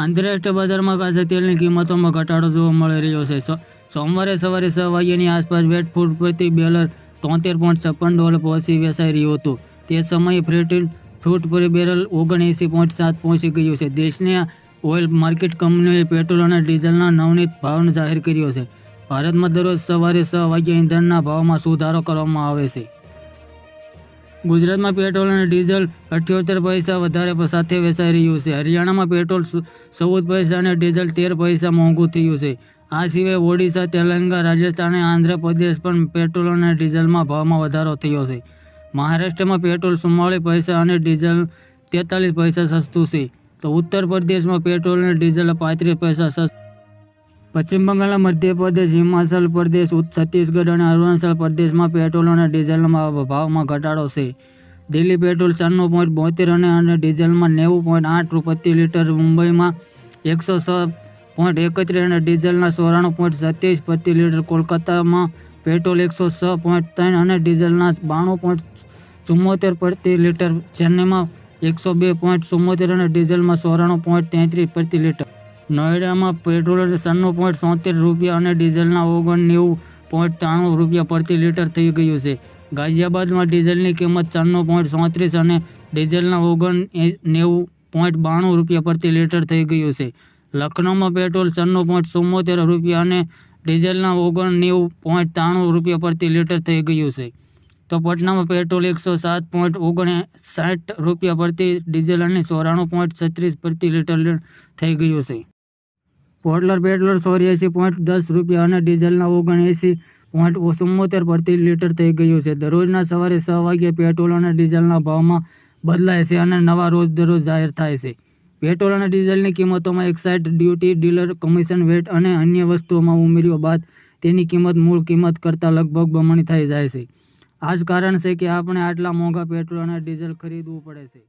આંતરરાષ્ટ્રીય બજારમાં કાચા તેલની કિંમતોમાં ઘટાડો જોવા મળી રહ્યો છે. સોમવારે સવારે છ વાગ્યાની આસપાસ વેટ ફૂટ પ્રતિ બેલર તોતેર પોઈન્ટ છપ્પન ડોલર પહોંચી વેચાઈ રહ્યું હતું. તે સમયે ફ્રેટિન ફ્રૂટ પર બેરલ ઓગણએંસી પોઈન્ટ સાત પહોંચી ગયું છે. દેશની ઓઇલ માર્કેટ કંપનીઓએ પેટ્રોલ અને ડીઝલના નવનીત ભાવને જાહેર કર્યો છે. ભારતમાં દરરોજ સવારે છ વાગ્યે ઇંધણના ભાવમાં સુધારો કરવામાં આવે છે. ગુજરાતમાં પેટ્રોલ અને ડીઝલ અઠ્યોતેર પૈસા વધારે સાથે વેચાઈ રહ્યું છે. હરિયાણામાં પેટ્રોલ ચૌદ પૈસા અને ડીઝલ તેર પૈસા મોંઘું થયું છે. આ સિવાય ઓડિશા તેલંગા રાજસ્થાન અને આંધ્રપ્રદેશ પણ પેટ્રોલ અને ડીઝલમાં ભાવમાં વધારો થયો છે. મહારાષ્ટ્રમાં પેટ્રોલ ચુમ્માળીસ પૈસા અને ડીઝલ તેતાલીસ પૈસા સસ્તું છે. તો ઉત્તર પ્રદેશમાં પેટ્રોલ અને ડીઝલ પાંત્રીસ પૈસા સસ્તું પશ્ચિમ બંગાળ મધ્યપ્રદેશ, હિમાચલ પ્રદેશ છત્તીસગઢ અને અરુણાચલ પ્રદેશમાં પેટ્રોલ અને ડીઝલના ભાવમાં ઘટાડો છે. દિલ્હી પેટ્રોલ ચારનું પોઈન્ટ બોતેર અને ડીઝલમાં નેવું પોઈન્ટ આઠ પ્રતિ લીટર, મુંબઈમાં એકસો છ પોઈન્ટ એકત્રીસ અને ડીઝલના ચોરાણું પોઈન્ટ સત્યાવીસ પ્રતિ લીટર, કોલકાતામાં પેટ્રોલ એકસો છ પોઈન્ટ ત્રણ અને ડીઝલના બાણું પોઈન્ટ ચુમ્મોતેર પ્રતિ લીટર, ચેન્નઈમાં એકસો બે પોઈન્ટ ચુમ્મોતેર અને ડીઝલમાં ચોરાણું પોઈન્ટ તેત્રીસ પ્રતિ લીટર. નોઈડામાં પેટ્રોલ સન્નું પોઈન્ટ સોતેર રૂપિયા અને ડીઝલના ઓગણ નેવું પોઈન્ટ ત્રાણું રૂપિયા પ્રતિ લીટર થઈ ગયું છે. ગાઝિયાબાદમાં ડીઝલની કિંમત ચારનું પોઈન્ટ સોત્રીસ અને ડીઝલના ઓગણ નેવું પોઈન્ટ બાણું રૂપિયા પ્રતિ લીટર થઈ ગયું છે. લખનૌમાં પેટ્રોલ ચારનું પોઈન્ટ ચુમ્મોતેર રૂપિયા અને ડીઝલના ઓગણ નેવું પોઈન્ટ ત્રાણું રૂપિયા પ્રતિ લીટર થઈ ગયું છે. તો પટનામાં પેટ્રોલ એકસો સાત પોઈન્ટ ઓગણ સાઠ રૂપિયા પ્રતિ ડીઝલ અને ચોરાણું પોઈન્ટ છત્રીસ પ્રતિ લીટર થઈ ગયું છે. પોર્ટલર પેટ્રોલ ચોર્યાસી પોઈન્ટ દસ રૂપિયા અને ડીઝલના ઓગણએંસી પોઈન્ટ ચુમ્મોતેર પ્રતિ લીટર થઈ ગયું છે. દરરોજના સવારે છ વાગ્યે પેટ્રોલ અને ડીઝલના ભાવમાં બદલાય છે અને નવા રોજ દરરોજ જાહેર થાય છે. પેટ્રોલ અને ડીઝલની કિંમતોમાં excise duty dealer commission VAT અને અન્ય વસ્તુઓમાં ઉમેર્યો બાદ તેની કિંમત મૂળ કિંમત કરતાં લગભગ બમણી થઈ જાય છે. આ જ કારણ છે કે આપણે આટલા મોંઘા પેટ્રોલ અને ડીઝલ ખરીદવું પડે છે.